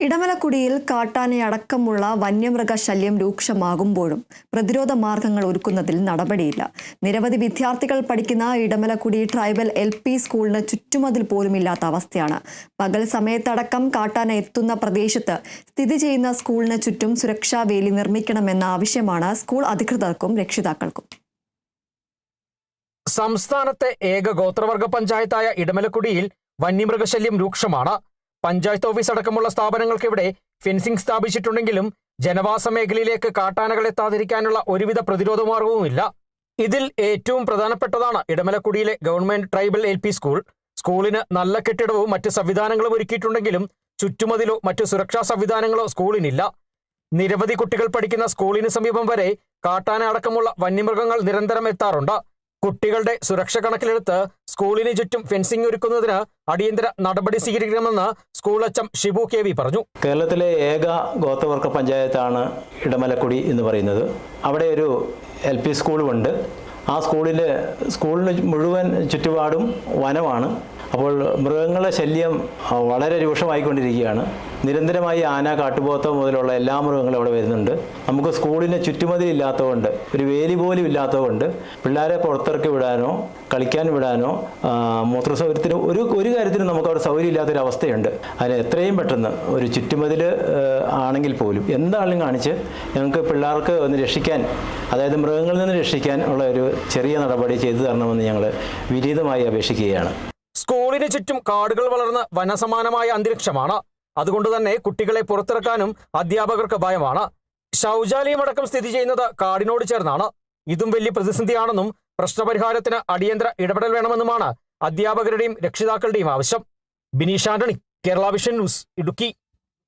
ഇടമലക്കുടിയിൽ കാട്ടാനയടക്കമുള്ള വന്യമൃഗ ശല്യം രൂക്ഷമാകുമ്പോഴും പ്രതിരോധ മാർഗങ്ങൾ ഒരുക്കുന്നതിൽ നടപടിയില്ല. നിരവധി വിദ്യാർത്ഥികൾ പഠിക്കുന്ന ഇടമലക്കുടി ട്രൈബൽ എൽ പി സ്കൂളിന് ചുറ്റുമതിൽ പോലുമില്ലാത്ത അവസ്ഥയാണ്. പകൽ സമയത്തടക്കം കാട്ടാന എത്തുന്ന പ്രദേശത്ത് സ്ഥിതി ചെയ്യുന്ന സ്കൂളിന് ചുറ്റും സുരക്ഷാ വേലി നിർമ്മിക്കണമെന്ന ആവശ്യമാണ് സ്കൂൾ അധികൃതർക്കും രക്ഷിതാക്കൾക്കും. സംസ്ഥാനത്തെ ഏക ഗോത്രവർഗ പഞ്ചായത്തായ ഇടമലക്കുടിയിൽ വന്യമൃഗശല്യം രൂക്ഷമാണ്. പഞ്ചായത്ത് ഓഫീസ് അടക്കമുള്ള സ്ഥാപനങ്ങൾക്കിവിടെ ഫെൻസിംഗ് സ്ഥാപിച്ചിട്ടുണ്ടെങ്കിലും ജനവാസ മേഖലയിലേക്ക് കാട്ടാനകൾ എത്താതിരിക്കാനുള്ള ഒരുവിധ പ്രതിരോധ മാർഗവുമില്ല ഇതിൽ ഏറ്റവും പ്രധാനപ്പെട്ടതാണ് ഇടമലക്കുടിയിലെ government tribal L P school. സ്കൂളിന് നല്ല കെട്ടിടവും മറ്റ് സംവിധാനങ്ങളും ഒരുക്കിയിട്ടുണ്ടെങ്കിലും ചുറ്റുമതിലോ മറ്റ് സുരക്ഷാ സംവിധാനങ്ങളോ സ്കൂളിനില്ല. നിരവധി കുട്ടികൾ പഠിക്കുന്ന സ്കൂളിന് സമീപം വരെ കാട്ടാന അടക്കമുള്ള വന്യമൃഗങ്ങൾ നിരന്തരം എത്താറുണ്ട്. കുട്ടികളുടെ സുരക്ഷ കണക്കിലെടുത്ത് സ്കൂളിന് ചുറ്റും ഫെൻസിംഗ് ഒരുക്കുന്നതിന് അടിയന്തര നടപടി സ്വീകരിക്കണമെന്ന് സ്കൂൾ അച്ചം ഷിബു കെ വി പറഞ്ഞു. കേരളത്തിലെ ഏക ഗോത്രവർഗ പഞ്ചായത്താണ് ഇടമലക്കുടി എന്ന് പറയുന്നത്. അവിടെ ഒരു എൽ പി സ്കൂളുമുണ്ട്. ആ സ്കൂളിൽ സ്കൂളിന് മുഴുവൻ ചുറ്റുപാടും വനമാണ്. അപ്പോൾ മൃഗങ്ങളുടെ ശല്യം വളരെ രൂക്ഷമായിക്കൊണ്ടിരിക്കുകയാണ്. നിരന്തരമായി ആന കാട്ടുപോത്തം മുതലുള്ള എല്ലാ മൃഗങ്ങളും അവിടെ വരുന്നുണ്ട്. നമുക്ക് സ്കൂളിന് ചുറ്റുമതിൽ ഇല്ലാത്തതുകൊണ്ട് ഒരു വേലി പോലും ഇല്ലാത്തതുകൊണ്ട് പിള്ളേരെ പുറത്തിറക്കി വിടാനോ കളിക്കാൻ വിടാനോ മൂത്ര സൗകര്യത്തിന് ഒരു ഒരു കാര്യത്തിനും നമുക്ക് അവിടെ സൗകര്യം ഇല്ലാത്തൊരു അവസ്ഥയുണ്ട്. അതിന് എത്രയും പെട്ടെന്ന് ഒരു ചുറ്റുമതിൽ ആണെങ്കിൽ പോലും എന്താണെങ്കിലും കാണിച്ച് ഞങ്ങൾക്ക് പിള്ളേർക്ക് ഒന്ന് രക്ഷിക്കാൻ അതായത് മൃഗങ്ങളിൽ നിന്ന് രക്ഷിക്കാൻ ഉള്ള ഒരു ചെറിയ നടപടി ചെയ്തു തരണമെന്ന് ഞങ്ങൾ വിനീതമായി അപേക്ഷിക്കുകയാണ്. സ്കൂളിന് ചുറ്റും കാടുകൾ വളർന്ന വനസമാനമായ അന്തരീക്ഷമാണ്. അതുകൊണ്ട് തന്നെ കുട്ടികളെ പുറത്തിറക്കാനും അധ്യാപകർക്ക് ഭയമാണ്. ശൗചാലയമടക്കം സ്ഥിതി ചെയ്യുന്നത് കാടിനോട് ചേർന്നാണ്. ഇതും വലിയ പ്രതിസന്ധിയാണെന്നും പ്രശ്നപരിഹാരത്തിന് അടിയന്തര ഇടപെടൽ വേണമെന്നുമാണ് അധ്യാപകരുടെയും രക്ഷിതാക്കളുടെയും ആവശ്യം. Bineesh Antony Kerala vision news Idukki.